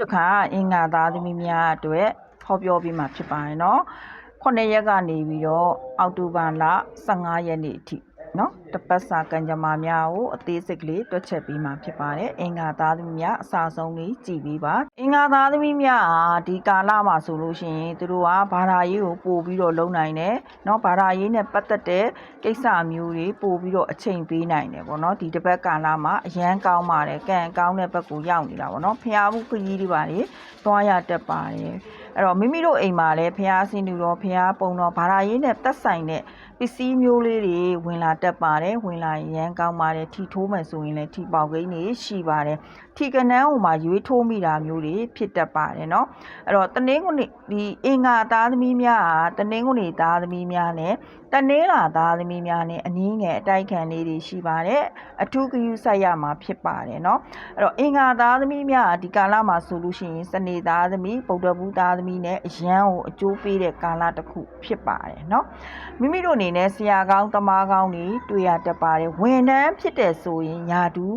တခါအင်္ဂါသားသမီးများအတွက်ဟောပြောပြီးမှဖြစ်ပါတယ်နော်9ရက်ကနေပြီးတော့အောက်တိုဘာလ15ရက်နေ့အထိ နော်တပတ်စာကံကြမ္မာများကိုအသေးစိတ်ကလေးတွက်ချက်ပြီးမှဖြစ်ပါတယ်အင်္ဂါသားသမီးများအစာဆုံးလေးကြည်ပြီးပါအင်္ဂါသားသမီးများဟာဒီကာလမှာဆိုလို့ရှိရင်သူတို့ကဘာသာရေးကိုပို့ပြီးတော့လုပ်နိုင်တယ်နော်ဘာသာရေးနဲ့ပတ်သက်တဲ့ကိစ္စမျိုးတွေပို့ပြီးတော့အချိန်ပေးနိုင်တယ်ပေါ့နော်ဒီတစ်ပတ်ကာလမှာအရန်ကောင်းပါတယ်ကံကောင်းတဲ့ဘက်ကိုရောက်နေတာပေါ့နော်ဖျားမှုခကြီးတွေပါလေသွားရတတ်ပါတယ်အဲ့တော့မိမိတို့အိမ်မှာလည်းဖျားဆင်းသူတော့ဖျားပုံတော့ဘာသာရေးနဲ့သက်ဆိုင်တဲ့ ပစ္စည်းမျိုးလေးတွေဝင်လာတတ်ပါတယ်ဝင်လာရင်ရန်ကောင်းပါတယ်ထီထိုးမယ်ဆိုရင်လည်းထီပေါက်ကိန်းတွေရှိပါတယ်ထီကနန်းဟိုမှာရွေးထိုးမိတာမျိုးတွေဖြစ်တတ်ပါတယ်เนาะအဲ့တော့တနင်္ဂနွေဒီအင်္ဂါသားသမီးများဟာတနင်္ဂနွေသားသမီးများနဲ့တနင်္လာသားသမီးများနဲ့အနည်းငယ်အတိုက်ခံလေးတွေရှိပါတယ်အထူးဂရုစိုက်ရမှာဖြစ်ပါတယ်เนาะအဲ့တော့အင်္ဂါသားသမီးများဟာဒီကာလမှာဆိုလို့ရှိရင်စနေသားသမီးဗုဒ္ဓဘူးသားသမီးနဲ့အရန်ကိုအကျိုးပေးတဲ့ကာလတစ်ခုဖြစ်ပါတယ်เนาะမိမိတို့အနေ နဲ့ဆရာကောင်းတမားကောင်းတွေတွေ့ရတတ်ပါတယ်ဝန်ထမ်းဖြစ်တဲ့ဆိုရင်ယာတူ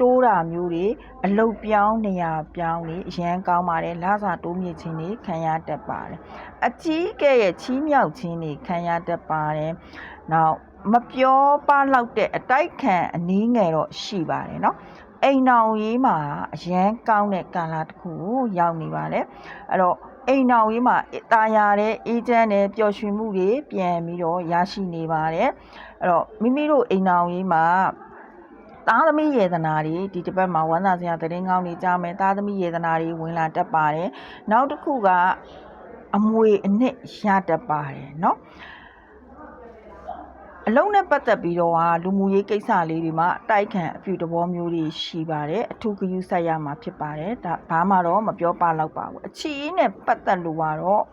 တိုးတာမျိုးတွေအလုတ်ပြောင်းနေရာပြောင်းတွေအရန်ကောင်းပါတယ်လစာတိုးမြင့်ခြင်းတွေခံရတတ်ပါတယ်အကြီးကဲ့ရဲ့ချီးမြှောက်ခြင်းတွေခံရတတ်ပါတယ်နောက်မပြောပလောက်တဲ့အတိုက်ခံအနည်းငယ်တော့ရှိပါတယ်เนาะ အိမ်တော်ရေးမှာအရန်ကောင်းတဲ့ကာလတစ်ခုကိုရောက်နေပါတယ်အဲ့တော့အိမ်တော်ရေးမှာတာယာတဲ့အေဂျင့်နဲ့ပျော်ရွှင်မှုတွေပြန်ပြီးတော့ရရှိနေပါတယ်အဲ့တော့မိမိတို့အိမ်တော်ရေးမှာသားသမီးယေဒနာတွေဒီတစ်ပတ်မှာဝမ်းသာစရာသတင်းကောင်းတွေကြားမယ်သားသမီးယေဒနာတွေဝင်လာတတ်ပါတယ်နောက်တစ်ခုကအမွေအနှစ်ရတတ်ပါတယ်เนาะ အလုံးနဲ့ပတ်သက်ပြီးတော့ဟာလူမှုရေးကိစ္စလေးတွေမှာအတိုက်ခံအပြုတဘောမျိုးတွေရှိပါတယ်အထူးဂရုစိုက်ရမှာဖြစ်ပါတယ်ဒါဘာမှတော့မပြောပါတော့ပါဘူးအချီးနဲ့ပတ်သက်လို့ကတော့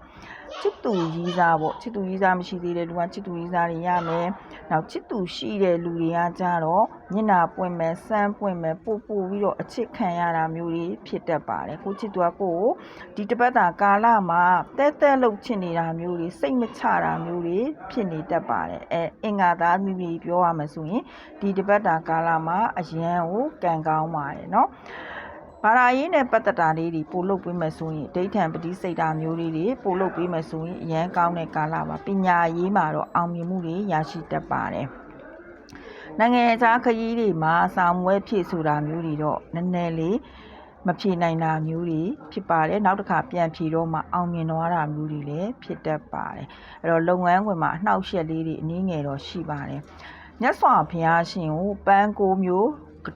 ချစ်သူကြီးစားပေါ့ချစ်သူကြီးစားမရှိသေးတဲ့လူကချစ်သူကြီးစားတွေရမယ်နောက်ချစ်သူရှိတဲ့လူတွေကကြတော့မျက်နှာပွင့်မယ်စမ်းပွင့်မယ်ပို့ပို့ပြီးတော့အချစ်ခံရတာမျိုးတွေဖြစ်တတ်ပါတယ်ကိုချစ်သူကကိုကိုဒီတစ်ပတ်တာကာလမှာတဲတဲလှုပ်ချင်နေတာမျိုးတွေစိတ်မချတာမျိုးတွေဖြစ်နေတတ်ပါတယ်အဲအင်္ဂါသားမိမိပြောရမယ်ဆိုရင်ဒီတစ်ပတ်တာကာလမှာအရန်ကိုကံကောင်းပါတယ်เนาะ ဘာသာရေးနဲ့ပတ်သက်တာလေးတွေပို့လုပ်ပေးမယ်ဆိုရင်ဒိဋ္ဌံပတိစိတ်တာမျိုးလေးတွေပို့လုပ်ပေးမယ်ဆိုရင်အရန်ကောင်းတဲ့ကာလပါပညာရေးမှာတော့အောင်မြင်မှုတွေရရှိတတ်ပါတယ်နိုင်ငံခြားခရီးတွေမှာစာမွဲဖြည့်ဆိုတာမျိုးတွေတော့နည်းနည်းလေးမဖြေနိုင်တာမျိုးတွေဖြစ်ပါတယ်နောက်တစ်ခါပြန်ဖြေတော့မှအောင်မြင်သွားတာမျိုးတွေလည်းဖြစ်တတ်ပါတယ်အဲ့တော့လုပ်ငန်းခွင်မှာအနှောက်အယှက်လေးတွေအနည်းငယ်တော့ရှိပါတယ်မြတ်စွာဘုရားရှင်ကိုပန်းကိုမျိုး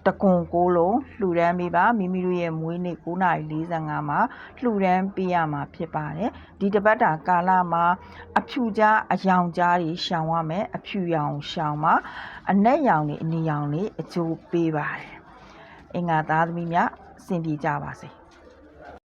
တကွန်ကိုလုံးလှူဒန်းပေးပါမိမိတို့ရဲ့မွေးနေ့9:45မှာလှူဒန်းပေးရမှာဖြစ်ပါတယ်ဒီတပတ်တာကာလမှာအဖြူကြားအယောင်ကြားတွေရှောင်ရမယ်အဖြူရောင်ရှောင်မှာအနက်ရောင်တွေအနီရောင်တွေအကျိုးပေးပါတယ်အင်္ဂါသားသမီးများအဆင်ပြေကြပါစေ